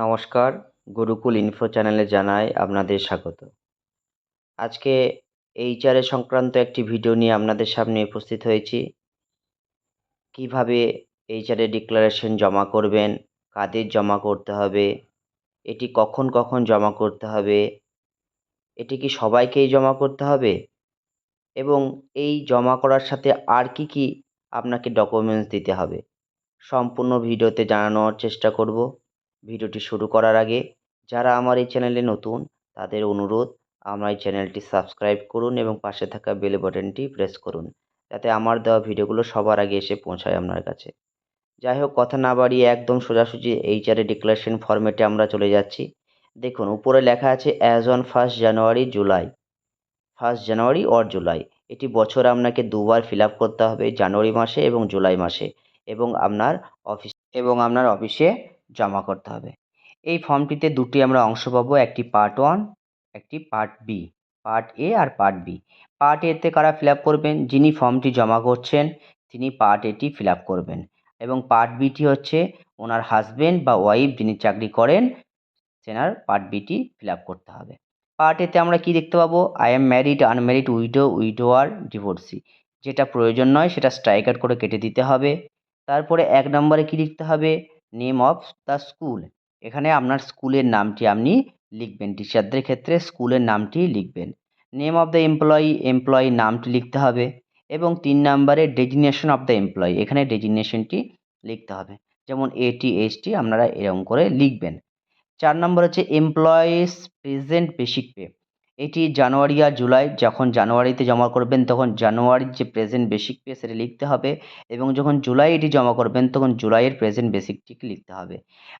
নমস্কার, গুরুকুল ইনফো চ্যানেলে জানাই আপনাদের স্বাগত। আজকে এইচআরএ সংক্রান্ত একটি ভিডিও নিয়ে আপনাদের সামনে উপস্থিত হয়েছি। কীভাবে এইচআরএ ডিক্লারেশন জমা করবেন, কাদের জমা করতে হবে, এটি কখন কখন জমা করতে হবে, এটি কি সবাইকেই জমা করতে হবে, এবং এই জমা করার সাথে আর কি কি আপনাকে ডকুমেন্টস দিতে হবে, সম্পূর্ণ ভিডিওতে জানানোর চেষ্টা করব। ভিডিওটি শুরু করার আগে যারা আমার এই চ্যানেলে নতুন, তাদের অনুরোধ, আমার এই চ্যানেলটি সাবস্ক্রাইব করুন এবং পাশে থাকা বেল বাটনটি প্রেস করুন, যাতে আমার দেওয়া ভিডিওগুলো সবার আগে এসে পৌঁছায় আপনার কাছে। যাই হোক, কথা না বাড়িয়ে একদম সোজাসুজি এইচআরএ ডিক্লারেশন ফর্মেটে আমরা চলে যাচ্ছি। দেখুন, উপরে লেখা আছে as on first January July first January or July এটি বছর আপনাকে দুবার ফিল করতে হবে, জানুয়ারি মাসে এবং জুলাই মাসে এবং আপনার অফিস এবং আপনার অফিসে জমা করতে হবে। এই ফর্মটিতে দুটি আমরা অংশ পাবো, একটি পার্ট ওয়ান একটি পার্ট বি পার্ট এ আর পার্ট বি পার্ট এতে কারা ফিল করবেন? যিনি ফর্মটি জমা করছেন, তিনি পার্ট এটি ফিল করবেন। এবং পার্ট বিটি হচ্ছে ওনার হাজবেন্ড বা ওয়াইফ যিনি চাকরি করেন সেনার পার্ট বিটি ফিল করতে হবে। পার্ট এতে আমরা কি দেখতে পাবো? I am married unmarried widow widower divorcee যেটা প্রয়োজন নয়, সেটা স্ট্রাইক আউট করে কেটে দিতে হবে। তারপরে এক নম্বরে কি লিখতে হবে? নেম অফ দ্য স্কুল এখানে আপনার স্কুলের নামটি আপনি লিখবেন। টিচারদের ক্ষেত্রে স্কুলের নামটি লিখবেন। Name of the employee employee নামটি লিখতে হবে এবং তিন নম্বরে ডেজিগনেশন অফ দ্য এমপ্লয়ি এখানে ডেজিগনেশনটি লিখতে হবে। যেমন এটি এসটি আপনারা এরকম করে লিখবেন। চার নম্বর হচ্ছে এমপ্লয়িজ প্রেজেন্ট বেসিক পে এটি জানুয়ারি আর জুলাই, যখন জানুয়ারিতে জমা করবেন তখন জানুয়ারির যে প্রেজেন্ট বেসিক পে সেটা লিখতে হবে এবং যখন জুলাই এটি জমা করবেন তখন জুলাইয়ের প্রেজেন্ট বেসিকটিকে লিখতে হবে।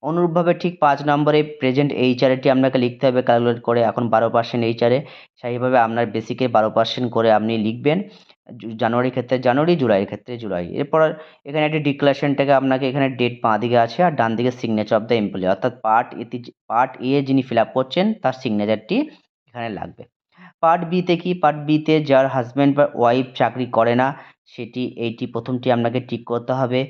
অনুরূপভাবে ঠিক পাঁচ নম্বরে প্রেজেন্ট এইচআরএটি আপনাকে লিখতে হবে ক্যালকুলেট করে এখন বারো পার্সেন্ট এইচআরএ সেইভাবে আপনার বেসিকের বারো পার্সেন্ট করে আপনি লিখবেন জানুয়ারির ক্ষেত্রে জানুয়ারি, জুলাইয়ের ক্ষেত্রে জুলাই। এরপর এখানে একটি ডিক্লারেশনটাকে আপনাকে এখানে ডেট বাঁ দিকে আছে আর ডান দিকে সিগনেচার অফ দ্য এমপ্লয়ি অর্থাৎ পার্ট এতে পার্ট এ যিনি ফিল আপ করছেন তার সিগনেচারটি এখানে লাগবে। পার্ট বিতে কি? পার্ট বিতে যার হাজব্যান্ড বা ওয়াইফ চাকরি করে না, সেটি এইটি প্রথমটি আপনাকে ঠিক করতে হবে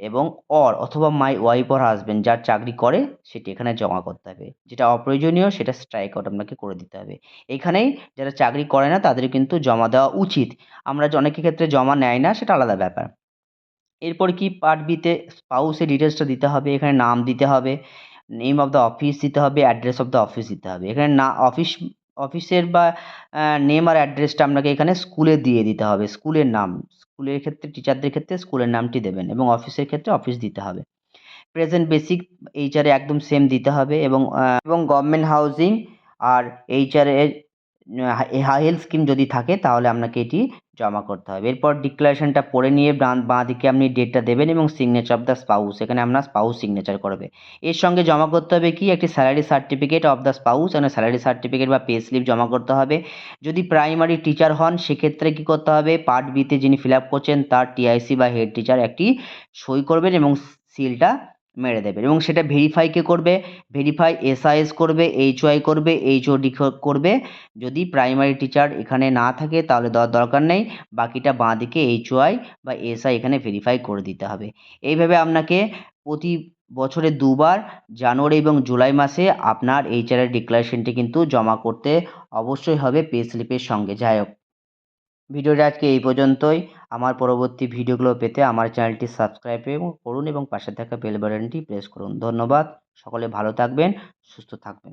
এবং অর অথবা মাই ওয়াইফ অর হাজব্যান্ড যার চাকরি করে, সেটি এখানে জমা করতে হবে। যেটা অপ্রয়োজনীয়, সেটা স্ট্রাইক আউট আপনাকে করে দিতে হবে। এখানেই যারা চাকরি করে না, তাদের কিন্তু জমা দেওয়া উচিত। আমরা অনেকের ক্ষেত্রে জমা নেয় না, সেটা আলাদা ব্যাপার। এরপর কি? পার্ট বিতে স্পাউসের ডিটেলসটা দিতে হবে, এখানে নাম দিতে হবে নেম অফ দ্য অফিস দিতে হবে অ্যাড্রেস অফ দ্য অফিস দিতে হবে। এখানে না অফিস অফিসের বা নেম আর অ্যাড্রেসটা আপনাকে এখানে স্কুলে দিয়ে দিতে হবে। স্কুলের নাম, স্কুলের ক্ষেত্রে টিচারদের ক্ষেত্রে স্কুলের নামটি দেবেন এবং অফিসের ক্ষেত্রে অফিস দিতে হবে। প্রেজেন্ট বেসিক এইচআরে একদম সেম দিতে হবে এবং এবং গভর্নমেন্ট হাউজিং আর এইচআরে হেলথ স্কিম যদি থাকে তাহলে আপনাকে এটি জমা করতে হবে। এরপর ডিক্লারেশনটা পড়ে নিয়ে বাঁ দিকে আপনি ডেটটা দেবেন এবং সিগনেচার অফ দ্য স্পাউস এখানে আপনার স্পাউস সিগনেচার করবে। এর সঙ্গে জমা করতে হবে কি? একটি salary certificate of the spouse এখানে স্যালারি সার্টিফিকেট বা পে স্লিপ জমা করতে হবে। যদি প্রাইমারি টিচার হন, সেক্ষেত্রে কী করতে হবে? পার্ট বিতে যিনি ফিল আপ করছেন, তার টিআইসি বা হেড টিচার একটি সই করবেন এবং সিলটা মেরে দেবেন। এবং সেটা ভেরিফাই কে করবে? ভেরিফাই এসআইএস করবে এইচওয়াই করবে এইচওডি করবে। যদি প্রাইমারি টিচার এখানে না থাকে, তাহলে দেওয়ার দরকার নেই। বাকিটা বাঁ দিকে এইচওয়াই বা এসআই এখানে ভেরিফাই করে দিতে হবে। এইভাবে আপনাকে প্রতি বছরে দুবার জানুয়ারি এবং জুলাই মাসে আপনার এইচআরের ডিক্লারেশনটি কিন্তু জমা করতে অবশ্যই হবে পে স্লিপের সঙ্গে। যাই হোক। ভিডিওটা আজকে এই পর্যন্তই। আমার পরবর্তী ভিডিওগুলো পেতে আমার চ্যানেলটি সাবস্ক্রাইব করুন এবং পাশে থাকা বেল বাটনটি প্রেস করুন। ধন্যবাদ। সকলে ভালো থাকবেন, সুস্থ থাকবেন।